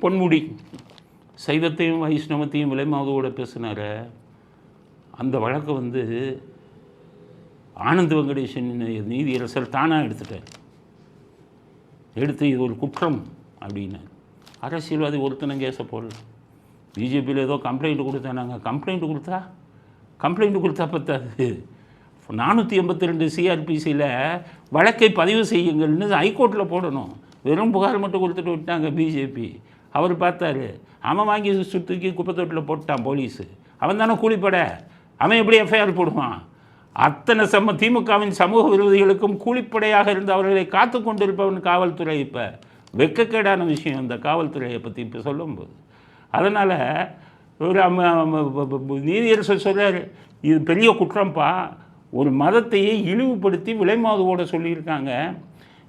பொன்முடி. சைவத்தையும் வைஷ்ணவத்தையும் விலைமாவதோட பேசினார அந்த வழக்கை வந்து ஆனந்த் வெங்கடேஷன் நீதியரசர் தானாக எடுத்துட்டார். எடுத்து இது ஒரு குற்றம் அப்படின்னு அரசியல்வாதி ஒருத்தனை கேஸை போடல. பிஜேபியில் ஏதோ கம்ப்ளைண்ட் கொடுத்தானாங்க கம்ப்ளைண்ட் கொடுத்தா? கம்ப்ளைண்ட் கொடுத்தா பத்தாது. நானூற்றி எண்பத்தி ரெண்டு சிஆர்பிசியில் வழக்கை பதிவு செய்யுங்கள்னு ஹைகோர்ட்டில் போடணும். வெறும் புகார் மட்டும் கொடுத்துட்டு விட்டாங்க பிஜேபி. அவர் பார்த்தாரு அவன் வாங்கி சுத்தூக்கி குப்பத்தொட்டில் போட்டான் போலீஸு. அவன் தானே கூலிப்படை. அவன் எப்படி எஃப்ஐஆர் போடுவான்? அத்தனை சம திமுகவின் சமூக விரோதிகளுக்கும் கூலிப்படையாக இருந்து அவர்களை காத்து கொண்டிருப்பவன் காவல்துறை இப்போ. வெக்கக்கேடான விஷயம் இந்த காவல்துறையை பற்றி இப்போ சொல்லும்போது. அதனால் ஒரு அம்ம- நீதியரசர் சொல்கிறார் இது பெரிய குற்றம்ப்பா ஒரு மதத்தையே இழிவுபடுத்தி விலைமாதுவோட சொல்லியிருக்காங்க.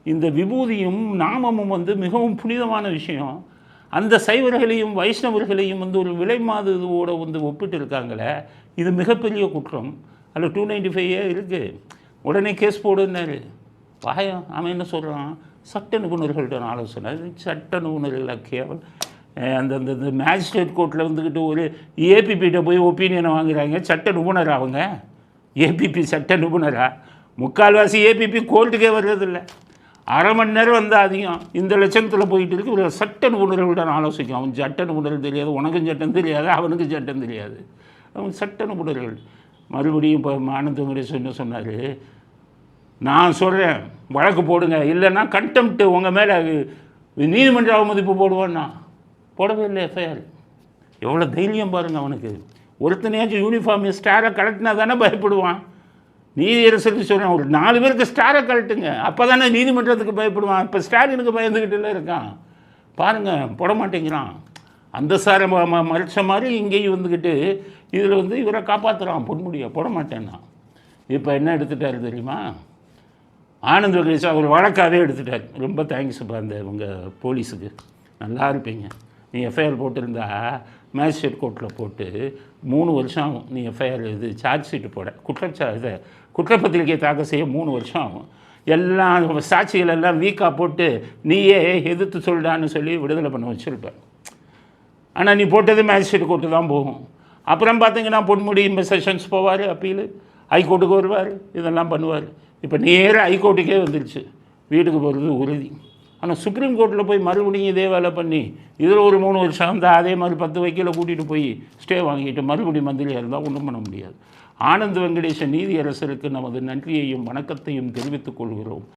இந்த விபூதியும் நாமமும் வந்து மிகவும் புனிதமான விஷயம். அந்த சைவர்களையும் வைஷ்ணவர்களையும் வந்து ஒரு விலைமாதுவோட வந்து ஒப்பிட்டு இருக்காங்களே இது மிகப்பெரிய குற்றம். அதில் டூ நைன்டி ஃபைவே இருக்குது உடனே கேஸ் போடுன்னாரு. பாயம் அவன் என்ன சொல்கிறான் சட்ட நிபுணர்கள்ட்ட நான் ஆலோசனை. சட்ட நிபுணர்கள் கேவல் அந்த அந்த இந்த மேஜிஸ்ட்ரேட் கோர்ட்டில் வந்துக்கிட்டு ஒரு ஏபிபிகிட்ட போய் ஒப்பீனியனை வாங்குறாங்க. சட்ட நிபுணர் அவங்க ஏபிபி சட்ட நிபுணரா முக்கால்வாசி ஏபிபி கோர்ட்டுக்கே வர்றதில்லை. அரை மணி நேரம் வந்தால் அதிகம். இந்த லட்சணத்தில் போயிட்டு இருக்கு. இவர் சட்ட நிபுணர்கள்ட்ட ஆலோசிக்கும் அவன் சட்ட நிபுணர் தெரியாது. உனக்கும் சட்டம் தெரியாது. அவனுக்கும் சட்டம் தெரியாது. அவன் சட்ட நிபுணர்கள் மறுபடியும் இப்போ ஆனந்த சொன்ன சொன்னார். நான் சொல்கிறேன் வழக்கு போடுங்க. இல்லைன்னா கண்டெம்ட்டு உங்கள் மேலே நீதிமன்ற அவமதிப்பு போடுவான்னா. போடவே இல்லை எஃப்ஐஆர் எவ்வளோ தைரியம் பாருங்க அவனுக்கு. ஒருத்தனையாச்சும் யூனிஃபார்ம் ஸ்டாரை கலட்டினா தானே பயப்படுவான். நீதியரசுக்கு சொல்கிறேன் ஒரு நாலு பேருக்கு ஸ்டாரை கழட்டுங்க. அப்போ தானே நீதிமன்றத்துக்கு பயப்படுவான். இப்போ ஸ்டாலினுக்கு பயந்துக்கிட்டுல இருக்கான். பாருங்கள் போட மாட்டேங்கிறான். அந்த சாரை ம ம- மறைச்ச மாதிரி இங்கேயும் வந்துக்கிட்டு இதில் வந்து இவரை காப்பாற்றுறான் பொன்முடியை. போட மாட்டேன்னா. இப்போ என்ன எடுத்துட்டார் தெரியுமா? ஆனந்த் வகேஷ் அவர் வழக்காகவே எடுத்துட்டார். ரொம்ப தேங்க்ஸ்ப்பா அந்த உங்கள் போலீஸுக்கு. நல்லா இருப்பீங்க. நீ எஃப்ஐஆர் போட்டிருந்தா மேஜிஸ்ட்ரேட் கோர்ட்டில் போட்டு மூணு வருஷம் ஆகும். நீ எஃப்ஐஆர் இது சார்ஜ் ஷீட்டு போட. குற்றச்சா இதை குற்றப்பத்திரிகை தாக்கல் செய்ய மூணு வருஷம் ஆகும். எல்லாம் சாட்சிகள் எல்லாம் வீக்காக போட்டு நீயே எதிர்த்து சொல்லிடான்னு சொல்லி விடுதலை பண்ண வச்சுருப்பேன் ஆனால் நீ போட்டது மேஜிஸ்ட்ரேட் கோர்ட்டு தான் போகும். அப்புறம் பார்த்தீங்கன்னா பொன்முடி செஷன்ஸ் போவார் அப்பீலு. ஹைகோர்ட்டுக்கு வருவார். இதெல்லாம் பண்ணுவார். இப்போ நேராக ஹைகோர்ட்டுக்கே வந்துருச்சு. வீட்டுக்கு போகிறது உறுதி. ஆனால் சுப்ரீம் கோர்ட்டில் போய் மறுபடியும் இதே வேலை பண்ணி இதில் ஒரு மூணு வருஷம் இருந்தால் அதே மாதிரி பத்து வக்கீல கூட்டிகிட்டு போய் ஸ்டே வாங்கிட்டு மறுபடியும் மந்திரியாக இருந்தால் ஒன்றும் பண்ண முடியாது. ஆனந்த் வெங்கடேசன் நீதியரசருக்கு நமது நன்றியையும் வணக்கத்தையும் தெரிவித்துக் கொள்கிறோம்.